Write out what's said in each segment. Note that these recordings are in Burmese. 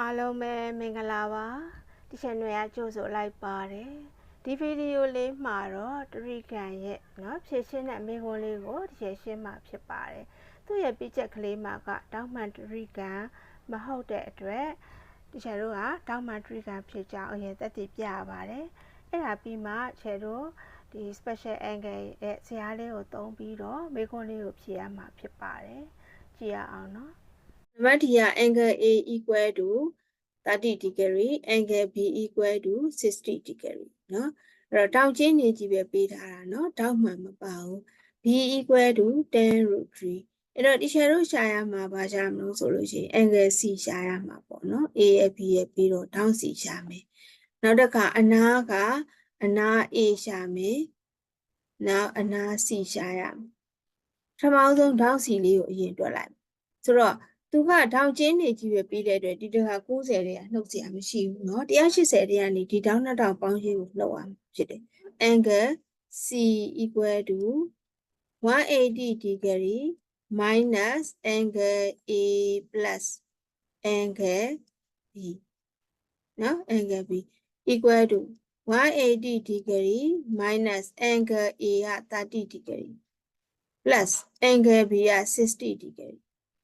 အားလုံးပဲမင်္ဂလာပါဒီ channel ကကြိုဆိုလိုက်ပါတယ်ဒီဗီဒီယိုလေးမှာတော့တရိကန်ရဲ့เนาะဖြည့်ရှင်းတဲ့မိခွန်းလေးကိုဒီရှင်းမှာဖြစ်ပါတယ်သူ့ရဲ့ပြည့်ချက်ကလေးမှာကတောင်းမှန်တရိကန်မဟုတ်တဲ့အတွက်ဒီချေတို့ကတောင်းမှန်တရိကန်ဖြစ်ကြောင်းအရင်သက်သေပြရပါတယ်အဲ့ဒါပြီးမှချေတို့ဒီ special angle ရဲ့ဇာတ်လေးကိုသုံးပြီးတော့မိခွန်းလေးကိုဖြည့်ရမှာဖြစ်ပါတယ်ကြည့်ရအောင်เนาะ နံပါတ် D က angle A equal to 30 degree angle B equal to 60 degree เนาะအဲ့တော့တောင်ချင်းနေကြီးပဲပေးထားတာเนาะတောက်မှန်မပါဘူး B equal to 10 root 3အဲ့တော့ teacher တို့ရှာရမှာဘာရှာမလို့ဆိုလို့ရှိရင် angle C ရှာရမှာပေါ့เนาะ A ရဲ့ B ရဲ့ပြီးတော့တောင် C ရှာမယ်နောက်တစ်ခါအနားကအနား A ရှာမယ်နောက်အနား C ရှာရမယ်ပထမဆုံးတောင် C လေးကိုအရင်တွက်လိုက်ဆိုတော့ သူကထောင်ချင်းနေကြီးပဲပြီးတဲ့အတွက်ဒီတခါ90တဲ့ကနှုတ်เสียမရှိဘူးเนาะ180တဲ့ကနေဒီတောင်းနှစ်တောင်ပေါင်းချင်းကိုနှုတ်အောင်ဖြစ်တယ် angle C equal to 180 degree minus angle A plus angle B เนาะ angle B equal to 180 degree minus angle A က30 degree plus angle B က60 degree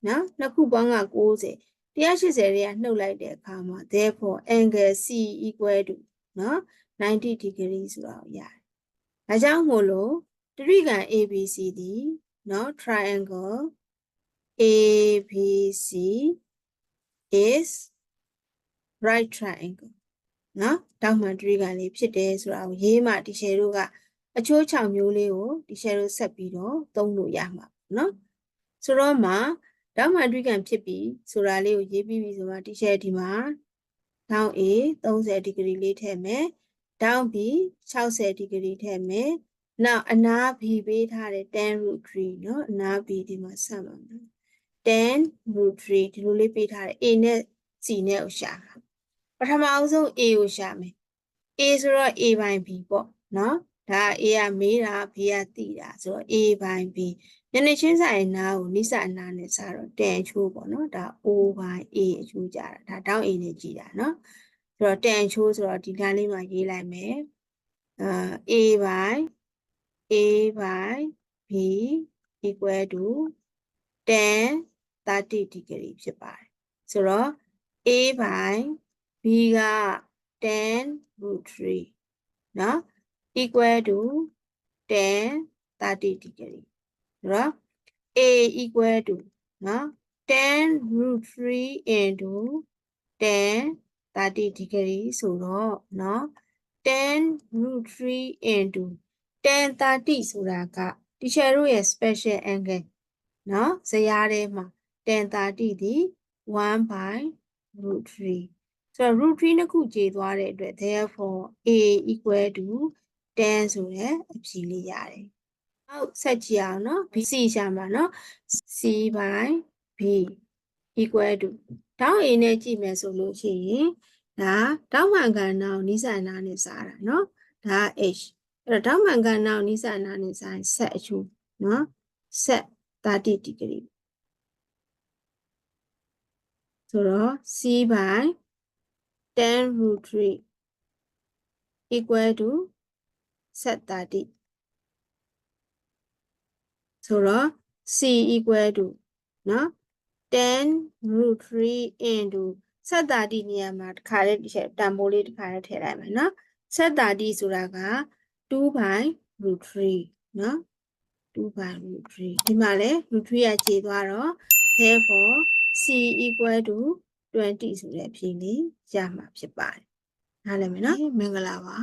နော်နှစ်ခုပေါင်းက90 180တွေကနှုတ်လိုက်တဲ့အခါမှာ therefore angle C equal to နော်90 degree ဆိုတာကိုရတယ်။ဒါကြောင့်မို့လို့တရိကန် ABC ဒီနော် triangle ABC is right triangle နော်တောက်မှန်တရိကန်လေးဖြစ်တယ်ဆိုတာကိုရေးမှဒီ share တို့ကအချိုးချောင်မျိုးလေးကိုဒီ share တို့ဆက်ပြီးတော့သုံးလို့ရမှာနော်ဆိုတော့မှ တောင်းမှန်တွေးကန်ဖြစ်ပြီဆိုတာလေးကိုရေးပြီးပြီဆိုတော့ t-shirt ဒီမှာတောင်း A 30ဒီဂရီလေးထည့်မယ်တောင်း B 60ဒီဂရီထည့်မယ်နောက်အနား B ပေးထားတဲ့10 root 3เนาะအနား B ဒီမှာဆက်ပါမယ်10 root 3ဒီလိုလေးပေးထားတယ် A နဲ့ C နဲ့ကိုရှာတာပထမအောင်ဆုံး A ကိုရှာမယ် A ဆိုတော့ A ပိုင်း B ပေါ့เนาะဒါ A ကမေးတာ B ကတိတာဆိုတော့ A ပိုင်း B ညနေချင်းဆိုင်နားကိုနိစ္စအနားနဲ့စတော့တန်အချိုးပေါ့နော်ဒါ O ပိုင်း A အချိုးကြတာဒါတောင်း A နဲ့ကြည်တာနော်ဆိုတော့တန်အချိုးဆိုတော့ဒီလမ်းလေးမှာရေးလိုက်မယ်အာ A ပိုင်း A ပိုင်း B equal to 10 30 degree ဖြစ်ပါတယ်ဆိုတော့ A ပိုင်း B က10 root 3เนาะ equal to 10 30 degree ဆိုတော့ a equal to နော်10 root 3 into 10 30 degree ဆိုတော့နော်10 root 3 into 10 30ဆိုတာက teacher တို့ရဲ့ special angle နော်ဇယားထဲမှာ10 30ဒီ1 by root 3ဆိုတော့ root 3နှစ်ခုကျေသွားတဲ့အတွက် therefore a equal to 10ဆိုတဲ့အဖြေလေးရတယ် နောက်ဆက်ကြည့်အောင်နော် BC ရှာမှာနော် C by B equal to တောင်း A နဲ့ကြည့်မယ်ဆိုလို့ရှိရင်ဒါတောင်းမှန်ကန်နောက်နိစ္စနာနဲ့စားတာနော်ဒါ H အဲ့တော့တောင်းမှန်ကန်နောက်နိစ္စနာနဲ့စားရင်ဆက်အချိုးနော်ဆက်30 degree ဆိုတော့ C by 10 root 3 equal to ဆက်30 ဆိုတော့ c equal to နော်10 root 3 into ဆက်တာဒီနေရာမှာတစ်ခါလေးတစ်ချက်တန်ဖိုးလေးတစ်ခါလေးထည့်လိုက်မယ်နော်ဆက်တာဒီဆိုတာက2 by root 3နော်2 by root 3ဒီမှာလဲ root 3ကခြေသွားတော့ therefore c equal to 20ဆိုတဲ့အဖြေလေးရမှာဖြစ်ပါတယ်နားလည်မယ်နော်မင်္ဂလာပါ